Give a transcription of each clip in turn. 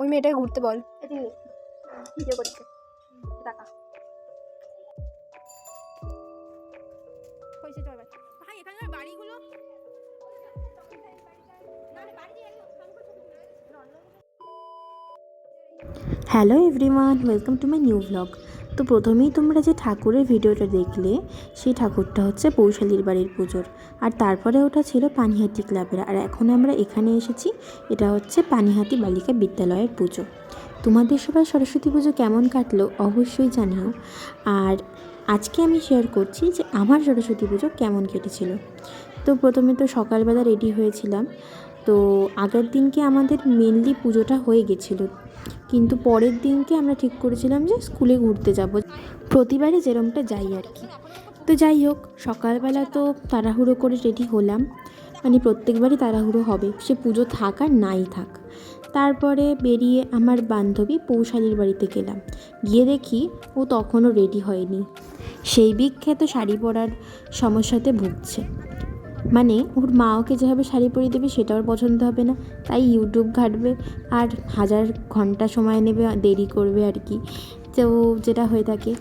ওই মেয়েটাকে ঘুরতে বল। ভিডিও করছে। টাকা ভাই বাড়িগুলো। Hello everyone welcome to my new blog. তো প্রথমেই তোমরা যে ঠাকুরের ভিডিওটা দেখলে, সেই ঠাকুরটা হচ্ছে পৌশালীর বাড়ির পুজোর। আর তারপরে ওটা ছিল পানিহাটি ক্লাবের। আর এখন আমরা এখানে এসেছি, এটা হচ্ছে পানিহাটি বালিকা বিদ্যালয়ের পুজো। তোমাদের সবাই সরস্বতী পুজো কেমন কাটলো অবশ্যই জানিও। আর আজকে আমি শেয়ার করছি যে আমার সরস্বতী পুজো কেমন কেটেছিল। তো প্রথমে তো সকালবেলা রেডি হয়েছিলাম। তো আগের দিনকে আমাদের মেনলি পুজোটা হয়ে গেছিল। কিন্তু পরের দিনকে আমরা ঠিক করেছিলাম যে স্কুলে ঘুরতে যাব। প্রতিবারে যেরমটা যাই আর কি। তো যাই হোক, সকালবেলা তো তাড়াহুড়ো করে রেডি হলাম। মানে প্রত্যেকবারই তাড়াহুড়ো হবে। সে পুজো থাক আর নাই থাক। তারপরে বেরিয়ে আমার বান্ধবী পৌশালির বাড়িতে গেলাম। গিয়ে দেখি ও তখনও রেডি হয়নি। সেই বিখ্যাত শাড়ি পরার সমস্যাতে ভুগছে। মানে ওর মা ওকে যেভাবে শাড়ি পরিয়ে দেবে সেটা ওর পছন্দ হবে না। তাই ইউটিউব ঘাটবে আর হাজার ঘণ্টা সময় নেবে, দেরি করবে আর কি। তো যেটা হয়ে থাকে।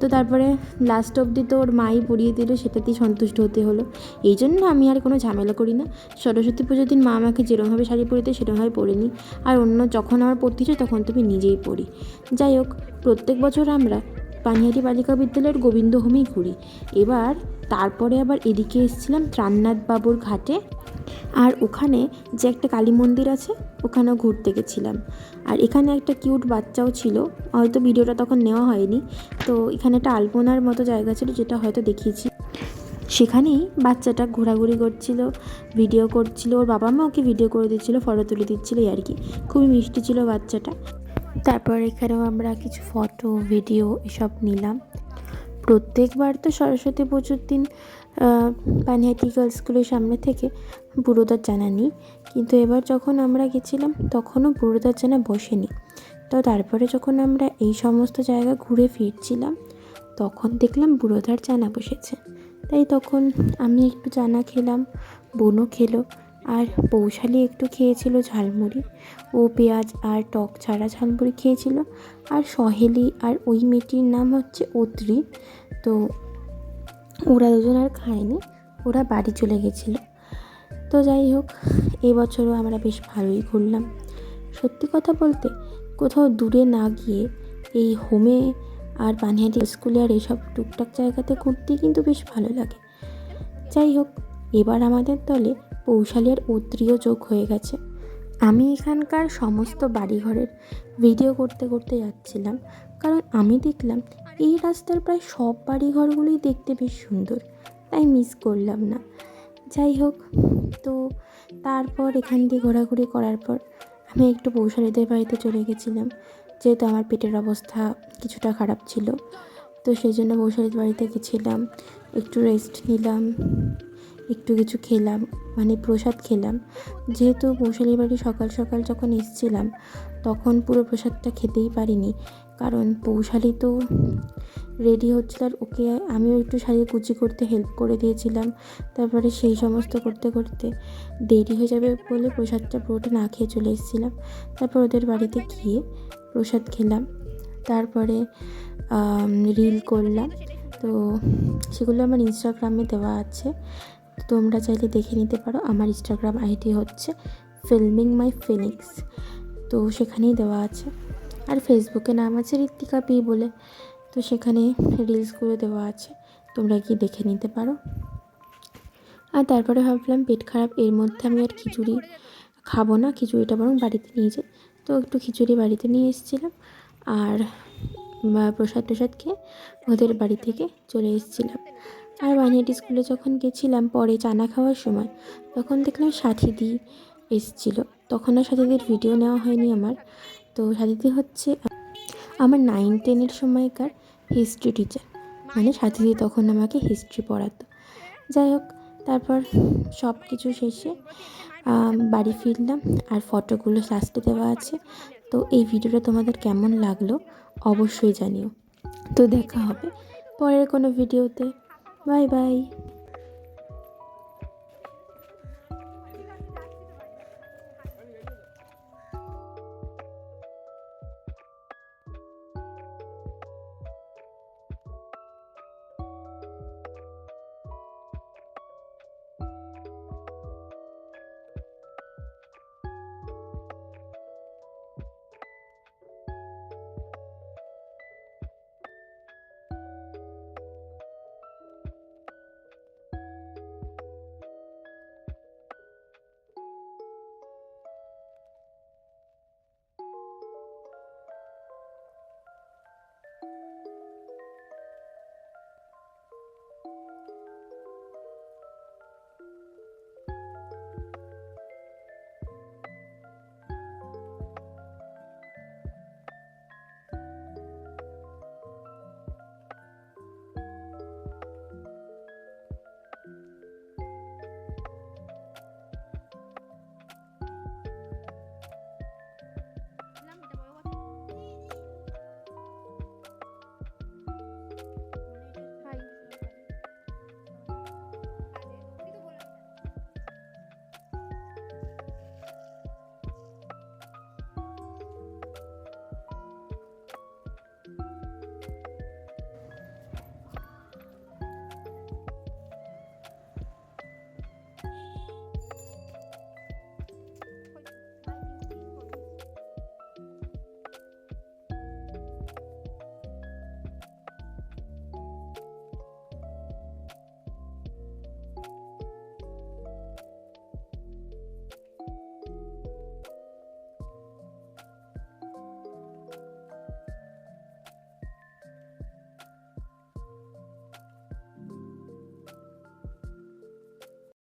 তো তারপরে লাস্ট অবধি তো ওর মাই পরিয়ে দিল, সেটাতেই সন্তুষ্ট হতে হলো। এই জন্য আমি আর কোনো ঝামেলা করি না। সরস্বতী পুজোর দিন মা আমাকে যেরকমভাবে শাড়ি পরিতে সেরকমভাবে পরে নিই আর অন্য যখন আমার পরতে ইচ্ছে তখন তুমি নিজেই পরি। যাই হোক, প্রত্যেক বছর আমরা পানিহাটি বালিকা বিদ্যালয়ের গোবিন্দ হোমেই ঘুরি। এবার তারপরে আবার এদিকে এসেছিলাম ত্রাণনাথ বাবুর ঘাটে। আর ওখানে যে একটা কালী মন্দির আছে, ওখানেও ঘুরতে গেছিলাম। আর এখানে একটা কিউট বাচ্চাও ছিল, হয়তো ভিডিওটা তখন নেওয়া হয়নি। তো এখানে একটা আলপনার মতো জায়গা ছিল, যেটা হয়তো দেখিয়েছি। সেখানেই বাচ্চাটা ঘোরাঘুরি করছিল, ভিডিও করছিল, ওর বাবা মা ওকে ভিডিও করে দিচ্ছিল, ফটো তুলে দিচ্ছিল আর কি। খুবই মিষ্টি ছিল বাচ্চাটা। তারপর এখানেও আমরা কিছু ফটো, ভিডিও এসব নিলাম। প্রত্যেকবার তো সরস্বতী পুজোর দিন পানিহাটি গার্লস স্কুলের সামনে থেকে বুড়োদার জানা নিই। কিন্তু এবার যখন আমরা গেছিলাম, তখনও বুড়োদার জানা বসেনি। তো তারপরে যখন আমরা এই সমস্ত জায়গা ঘুরে ফিরছিলাম, তখন দেখলাম বুড়োদার জানা বসেছে। তাই তখন আমি একটু জানা খেলাম, বোনও খেলো। আর পৌশালি একটু খেয়েছিল ঝালমুড়ি। ও পেঁয়াজ আর টক ছাড়া ঝালমুড়ি খেয়েছিল। আর সহেলি আর ওই মেয়েটির নাম হচ্ছে অত্রি তো ওরা দুজন আর খায়নি, ওরা বাড়ি চলে গেছিল। তো যাই হোক, এবছরও আমরা বেশ ভালোই ঘুরলাম। সত্যি কথা বলতে, কোথাও দূরে না গিয়ে এই হোমে আর পানিহাটি স্কুলে আর এইসব টুকটাক জায়গাতে ঘুরতে কিন্তু বেশ ভালো লাগে। যাই হোক, এবার আমাদের দলে পৌশালী আর অত্রিও যোগ হয়ে গেছে। আমি এখানকার সমস্ত বাড়িঘরের ভিডিও করতে করতে যাচ্ছিলাম, কারণ আমি দেখলাম এই রাস্তার প্রায় সব বাড়িঘরগুলোই দেখতে বেশ সুন্দর, তাই মিস করলাম না। যাই হোক, তো তারপর এখান দিয়ে ঘোরাঘুরি করার পর আমি একটু পৌশালীদের বাড়িতে চলে গেছিলাম, যেহেতু আমার পেটের অবস্থা কিছুটা খারাপ ছিল, তো সেই জন্য পৌশালীর বাড়িতে গেছিলাম, একটু রেস্ট নিলাম। একটু কিছু খেলাম মানে প্রসাদ খেলাম। যেহেতু পৌশালীর বাড়ি সকাল সকাল যখন এসছিলাম, তখন পুরো প্রসাদটা খেতেই পারিনি। কারণ পৌশালী তো রেডি হচ্ছিল আর ওকে আমিও একটু শাড়ি কুচি করতে হেল্প করে দিয়েছিলাম। তারপরে সেই সমস্ত করতে করতে দেরি হয়ে যাবে বলে প্রসাদটা পুরোটা না খেয়ে চলে এসেছিলাম। তারপর ওদের বাড়িতে গিয়ে প্রসাদ খেলাম। তারপরে রিল করলাম। তো সেগুলো আমার ইনস্টাগ্রামে দেওয়া আছে। তোমরা চাইলে দেখে নিতে পারো, আমার ইনস্টাগ্রাম আইডি হচ্ছে ফিল্মিং মাই ফিনিক্স তো সেখানেই দেওয়া আছে। আর ফেসবুকে নাম আছে ঋত্বিকা পি বলে, তো সেখানে রিলসগুলো দেওয়া আছে, তোমরা গিয়ে দেখে নিতে পারো। আর তারপরে ভাবলাম পেট খারাপ, এর মধ্যে আমি আর খিচুড়ি খাব না, খিচুড়িটা বরং বাড়িতে নিয়ে যাই। তো একটু খিচুড়ি বাড়িতে নিয়ে এসেছিলাম, আর প্রসাদ টসাদ খেয়ে ওদের বাড়ি থেকে চলে এসেছিলাম। আর বানিয়াটি স্কুলে যখন গেছিলাম পরে চানা খাওয়ার সময়, তখন দেখলাম সাথীদি এসেছিল। তখন আর সাথীদের ভিডিও নেওয়া হয়নি আমার। তো সাথীদি হচ্ছে আমার নাইন টেনের সময়কার হিস্ট্রি টিচার মানে সাথীদি তখন আমাকে হিস্ট্রি পড়াতো। যাই হোক, তারপর সব কিছু শেষে বাড়ি ফিরলাম আর ফটোগুলো লাস্টে দেওয়া আছে। তো এই ভিডিওটা তোমাদের কেমন লাগল অবশ্যই জানিও। তো দেখা হবে পরের কোনো ভিডিওতে বাই বাই